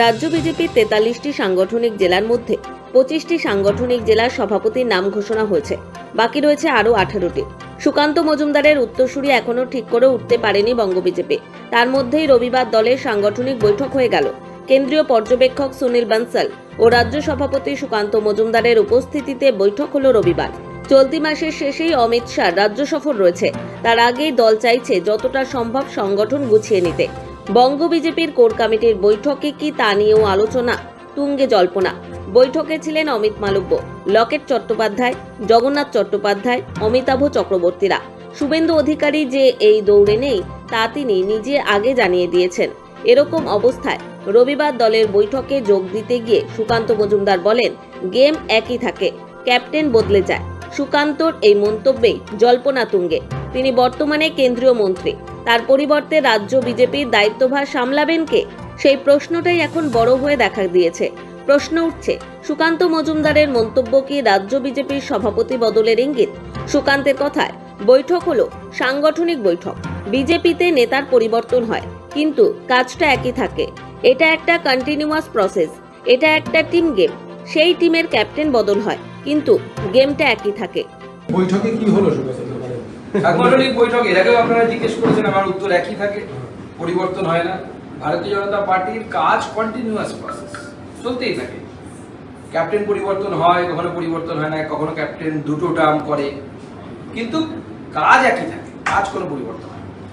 রাজ্য বিজেপির তেতাল্লিশটি সাংগঠনিক জেলার মধ্যে পঁচিশটি সাংগঠনিক জেলার সভাপতির নাম ঘোষণা হয়েছে। বাকি রয়েছে আরও আঠারোটি। সুকান্ত মজুমদারের উত্তরসূরি এখনও ঠিক করে উঠতে পারেনি বঙ্গ বিজেপি। তার মধ্যেই রবিবার দলের সাংগঠনিক বৈঠক হয়ে গেল। কেন্দ্রীয় পর্যবেক্ষক সুনীল বানসাল ও রাজ্য সভাপতি সুকান্ত মজুমদারের উপস্থিতিতে বৈঠক হল রবিবার। চলতি মাসের শেষেই অমিত শাহ রাজ্য সফর রয়েছে। তার আগেই দল চাইছে যতটা সম্ভব সংগঠন গুছিয়ে নিতে। বঙ্গ বিজেপির কোর কমিটির বৈঠকে কি তা নিয়েও আলোচনা? তুঙ্গে জল্পনা। বৈঠকে ছিলেন অমিত মালব্য, লকেট চট্টোপাধ্যায়, জগন্নাথ চট্টোপাধ্যায়, অমিতাভ চক্রবর্তীরা। শুভেন্দু অধিকারী যে এই দৌড়ে নেই, তা তিনি নিজে আগে জানিয়ে দিয়েছেন। এরকম অবস্থায় রবিবার দলের বৈঠকে যোগ দিতে গিয়ে সুকান্ত মজুমদার বলেন, গেম একই থাকে, ক্যাপ্টেন বদলে যায়। সুকান্তর এই মন্তব্যেই জল্পনা তুঙ্গে। তিনি বর্তমানে কেন্দ্রীয় মন্ত্রী। তার পরিবর্তে রাজ্য বিজেপির দায়িত্বভার সামলাবেন কে? সেই প্রশ্নটাই এখন বড় হয়ে দেখা দিয়েছে। প্রশ্ন উঠছে, সুকান্ত মজুমদারের মন্তব্য কি রাজ্য বিজেপির সভাপতি বদলের ইঙ্গিত? সুকান্তের কথায়, বৈঠক হলো সাংগঠনিক বৈঠক। বিজেপিতে নেতার পরিবর্তন হয়, কিন্তু কাজটা একই থাকে। এটা একটা কন্টিনিউয়াস প্রসেস এটা একটা টিম গেম সেই টিমের ক্যাপ্টেন বদল হয়, কিন্তু গেমটা একই থাকে। বৈঠকে কি হলো সাংগঠনিক বৈঠক, এর আগেও আপনারা জিজ্ঞেস করেছেন, আমার উত্তর একই থাকে, পরিবর্তন হয় না। ভারতীয় জনতা পার্টির কাজ কন্টিনিউয়াস প্রসেস চলতেই থাকে। ক্যাপ্টেন পরিবর্তন হয়, কখনো পরিবর্তন হয় না, কখনো ক্যাপ্টেন দুটো টার্ম করে। কিন্তু কাজ একই থাকে, কাজ কোনো পরিবর্তন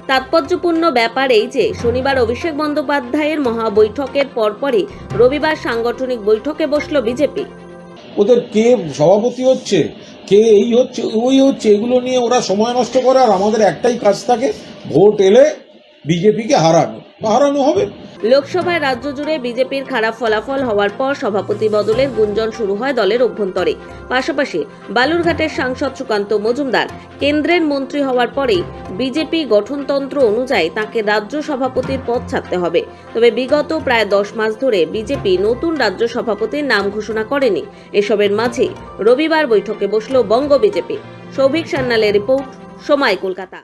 তাৎপর্যপূর্ণ ব্যাপার এই যে, শনিবার অভিষেক বন্দ্যোপাধ্যায়ের মহাবৈঠকের পরপরই রবিবার সাংগঠনিক বৈঠকে বসল বিজেপি। ওদের কে সভাপতি হচ্ছে, কে এই হচ্ছে, ওই হচ্ছে, এগুলো নিয়ে ওরা সময় নষ্ট করে আর আমাদের একটাই কাজ থাকে, ভোট এলে বিজেপিকে হারানো। হারানো হবে। লোকসভায় রাজ্য জুড়ে বিজেপির খারাপ ফলাফল হওয়ার পর সভাপতি বদলের গুঞ্জন শুরু হয় দলের অভ্যন্তরে। পাশাপাশি বালুরঘাটের সাংসদ সুকান্ত মজুমদার কেন্দ্রের মন্ত্রী হওয়ার পরেই বিজেপি গঠনতন্ত্র অনুযায়ী তাকে রাজ্য সভাপতির পদ ছাড়তে হবে। তবে বিগত প্রায় দশ মাস ধরে বিজেপি নতুন রাজ্য সভাপতির নাম ঘোষণা করেনি। এসবের মাঝে রবিবার বৈঠকে বসল বঙ্গ বিজেপি। সৌভিক সান্যালের রিপোর্ট, সময় কলকাতা।